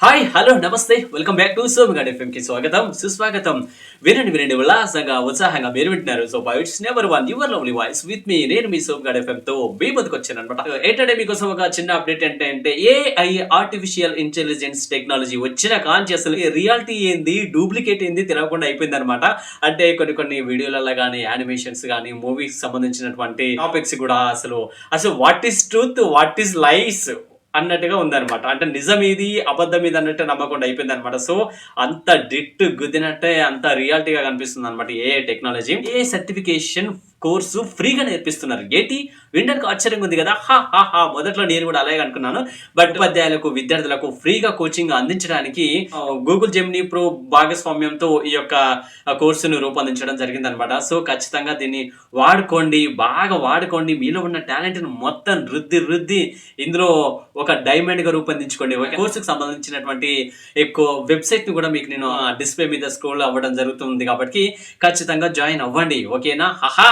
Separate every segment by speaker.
Speaker 1: Hi hello నమస్తే. Welcome back to Somigad FM కి స్వాగతం సుస్వాగతం. వినండి వినండి ఉల్లాసంగా ఉత్సాహంగా మీరు వింటున్నారు. So it's never one your lovely voice with మీ నేను మీ సోమిగాడ్ ఎఫ్ఎం తో మీ బతుకు వచ్చాను అనమాట ఏంటంటే మీకోసం ఒక చిన్న అప్డేట్ ఏంటంటే ఏఐ ఆర్టిఫిషియల్ ఇంటెలిజెన్స్ టెక్నాలజీ వచ్చిన కాంచి అసలు రియాలిటీ ఏంది డూప్లికేట్ ఏంది తెలియకుండా అయిపోయింది అనమాట అంటే కొన్ని కొన్ని వీడియోలలో కానీ యానిమేషన్స్ కానీ మూవీస్ సంబంధించినటువంటి టాపిక్స్ కూడా అసలు అసలు what is truth what is lies అన్నట్టుగా ఉందన్నమాట. అంటే నిజం ఇది అబద్ధం ఇది అన్నట్టు నమ్మకుండా అయిపోయింది అనమాట సో అంత డిట్ గుద్దినట్టే అంత రియాలిటీగా కనిపిస్తుంది అనమాట ఏ టెక్నాలజీ. ఏ సర్టిఫికేషన్ కోర్సు ఫ్రీగా నేర్పిస్తున్నారు. ఏంటి? వినడానికి ఆశ్చర్యంగా ఉంది కదా? హా హా హా మొదట్లో నేను కూడా అలాగే అనుకున్నాను. బట్ ఉపాధ్యాయులకు విద్యార్థులకు ఫ్రీగా కోచింగ్ అందించడానికి గూగుల్ జెమినీ ప్రో భాగస్వామ్యంతో ఈ యొక్క కోర్సును రూపొందించడం జరిగింది అనమాట సో ఖచ్చితంగా దీన్ని వాడుకోండి బాగా వాడుకోండి. మీలో ఉన్న టాలెంట్ని మొత్తం రుద్ది రుద్ది ఇందులో ఒక డైమండ్గా రూపొందించుకోండి. ఒక కోర్సుకు సంబంధించినటువంటి ఎక్కువ వెబ్సైట్ని కూడా మీకు నేను డిస్ప్లే మీద స్క్రోల్ అవ్వడం జరుగుతుంది కాబట్టి ఖచ్చితంగా జాయిన్ అవ్వండి. ఓకేనా? హహా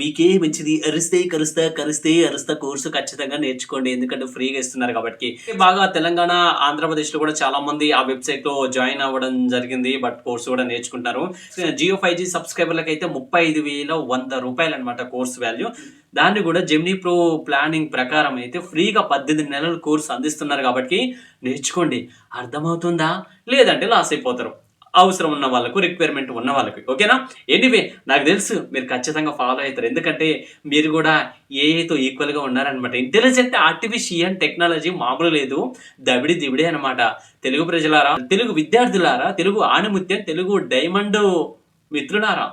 Speaker 1: మీకే మంచిది. అరిస్తే కరుస్తా కరిస్తే అరుస్తా కోర్సు ఖచ్చితంగా నేర్చుకోండి. ఎందుకంటే ఫ్రీగా ఇస్తున్నారు కాబట్టి. బాగా తెలంగాణ ఆంధ్రప్రదేశ్లో కూడా చాలా మంది ఆ వెబ్సైట్లో జాయిన్ అవ్వడం జరిగింది. బట్ కోర్సు కూడా నేర్చుకుంటారు జియో ఫైవ్ జీ సబ్స్క్రైబర్లకు అయితే ముప్పై ఐదు వేల వంద రూపాయలు అనమాట కోర్స్ వాల్యూ. దాన్ని కూడా జెమినీ ప్రో ప్లానింగ్ ప్రకారం అయితే ఫ్రీగా పద్దెనిమిది నెలల కోర్సు అందిస్తున్నారు కాబట్టి నేర్చుకోండి. అర్థమవుతుందా? లేదంటే లాస్ అయిపోతారు. అవసరం ఉన్న వాళ్ళకు రిక్వైర్మెంట్ ఉన్న వాళ్ళకి. ఓకేనా? ఎనీవే నాకు తెలుసు మీరు ఖచ్చితంగా ఫాలో అవుతారు. ఎందుకంటే మీరు కూడా ఏఐతో ఈక్వల్గా ఉన్నారనమాట ఇంటెలిజెంట్ ఆర్టిఫిషియల్ టెక్నాలజీ మామూలు లేదు. దబిడి దివిడే అనమాట తెలుగు ప్రజలారా తెలుగు విద్యార్థులారా తెలుగు ఆణిముత్యం తెలుగు డైమండ్ మిత్రులారా?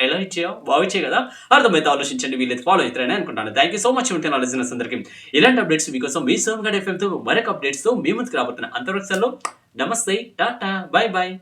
Speaker 1: ఎలా ఇచ్చాయో? బాగా ఇచ్చాయి కదా? అర్థమైతే ఆలోచించండి వీళ్ళైతే ఫాలో అవుతారని అనుకుంటాను. థ్యాంక్ యూ సో మచ్ ఉంటే నా లిజినెస్ అందరికీ. ఇలాంటి అప్డేట్స్ మీకోసం మీ సోమ్ గడ్ ఎఫ్ఎంతో మరొక అప్డేట్స్తో మీ ముందుకు రాబోతున్నా అంతవరకు నమస్తే టాటా బాయ్ బాయ్